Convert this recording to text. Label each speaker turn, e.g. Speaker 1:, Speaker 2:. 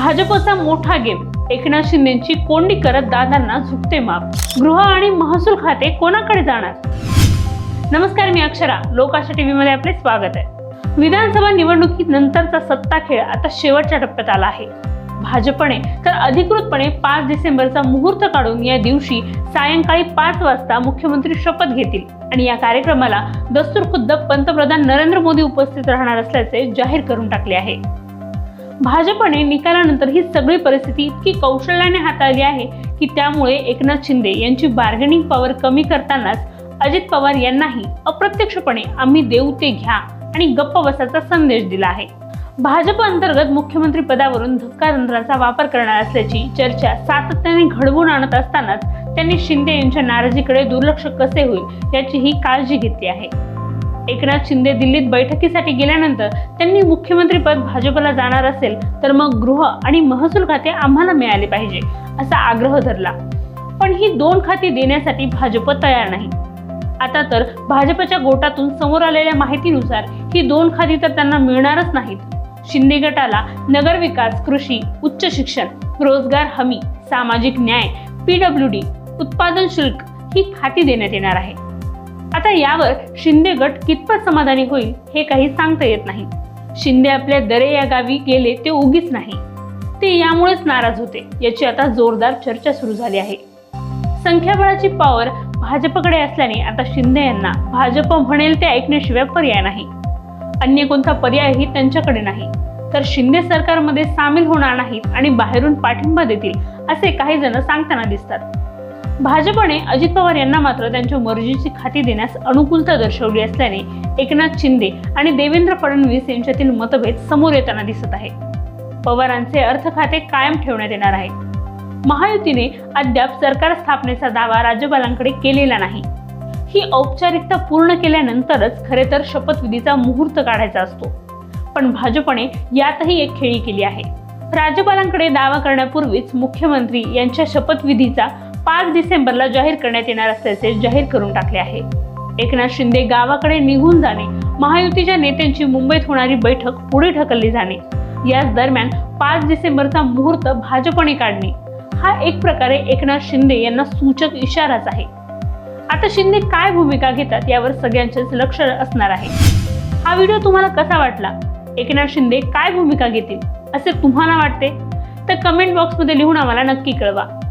Speaker 1: भाजपचा मोठा गेम. एकनाथ शिंदेची कोंडी करत दादांना झुकते माप गृह आणि महसूल खाते कोणाकडे जाणार? नमस्कार मी अक्षरा. लोकाशा टीव्हीमध्ये आपले स्वागत आहे. विधानसभा निवडणुकीनंतरचा सत्ता खेळ आता शेवटच्या टप्प्यात आला आहे. भाजपने तर अधिकृतपणे पाच डिसेंबरचा मुहूर्त काढून या दिवशी सायंकाळी पाच वाजता मुख्यमंत्री शपथ घेतील. आणि या कार्यक्रमाला दस्तूर खुद्द पंतप्रधान नरेंद्र मोदी उपस्थित राहणार असल्याचे जाहीर करून टाकले आहे. भाजपने निकालानंतर ही सगळी परिस्थिती इतकी कौशल्याने हाताळली आहे की त्यामुळे एकनाथ शिंदे यांची बार्गेनिंग पॉवर कमी करतानाच अजित पवार यांनाही अप्रत्यक्षपणे आम्ही देऊ ते घ्या आणि गप्प बसाचा संदेश दिला आहे. भाजप अंतर्गत मुख्यमंत्री पदावरून धक्कातंत्राचा वापर करणार असल्याची चर्चा सातत्याने घडवून आणत असतानाच त्यांनी शिंदे यांच्या नाराजीकडे दुर्लक्ष कसे होईल याचीही काळजी घेतली आहे. एकनाथ शिंदे दिल्लीत बैठकीसाठी गेल्यानंतर त्यांनी मुख्यमंत्रीपद भाजपला जाणार असेल तर मग गृह आणि महसूल खाते आम्हाला मिळाले पाहिजे असा आग्रह धरला. पण ही दोन खाती देण्यासाठी भाजप तयार नाही. आता तर भाजपच्या गोटातून समोर आलेल्या माहितीनुसार ही दोन खाती तर त्यांना मिळणारच नाहीत. शिंदे गटाला नगरविकास कृषी उच्च शिक्षण रोजगार हमी सामाजिक न्याय पीडब्ल्यू डी उत्पादन शुल्क ही खाती देण्यात येणार आहे. आता यावर शिंदे गट कितपत समाधानी होईल हे काही सांगता येत नाही. शिंदे आपल्या दरे या गावी गेले ते उगीच नाही. ते यामुळेच नाराज होते याची आता जोरदार चर्चा सुरू झाली आहे. संख्याबळाची पॉवर भाजपकडे असल्याने आता शिंदे यांना भाजप म्हणेल ते ऐकण्याशिवाय पर्याय नाही. अन्य कोणता पर्यायही त्यांच्याकडे नाही. तर शिंदे सरकारमध्ये सामील होणार नाहीत आणि बाहेरून पाठिंबा देतील असे काही जण सांगताना दिसतात. भाजपने अजित पवार यांना मात्र त्यांच्या मर्जीची खाती देण्यास अनुकूलता दर्शवली असल्याने एकनाथ शिंदे आणि देवेंद्र फडणवीस यांच्यातील मतभेद समोर येताना दिसत आहे पवारांचे अर्थ खाते कायम ठेवण्यात येणार आहे महायुतीने अद्याप सरकार स्थापनेचा दावा राज्यपालांकडे केलेला नाही. ही औपचारिकता पूर्ण केल्यानंतरच खरे तर शपथविधीचा मुहूर्त काढायचा असतो. पण भाजपने यातही एक खेळी केली आहे. राज्यपालांकडे दावा करण्यापूर्वीच मुख्यमंत्री यांच्या शपथविधीचा पाच डिसेंबरला जाहीर करण्यात येणार असल्याचे जाहीर करून टाकले आहे. एकनाथ शिंदे गावाकडे निघून जाणे महायुतीच्या नेत्यांची मुंबईत होणारी बैठक पुढे ढकलली जाणे. याच दरम्यान पाच डिसेंबरचा मुहूर्त भाजपने काढणे. हा एक प्रकारे एकनाथ शिंदे यांना सूचक इशाराच आहे. आता शिंदे काय भूमिका घेतात यावर सगळ्यांचेच लक्ष असणार आहे. हा व्हिडिओ तुम्हाला कसा वाटला? एकनाथ शिंदे काय भूमिका घेतील? असे तुम्हाला वाटते? तर कमेंट बॉक्समध्ये लिहून आम्हाला नक्की कळवा.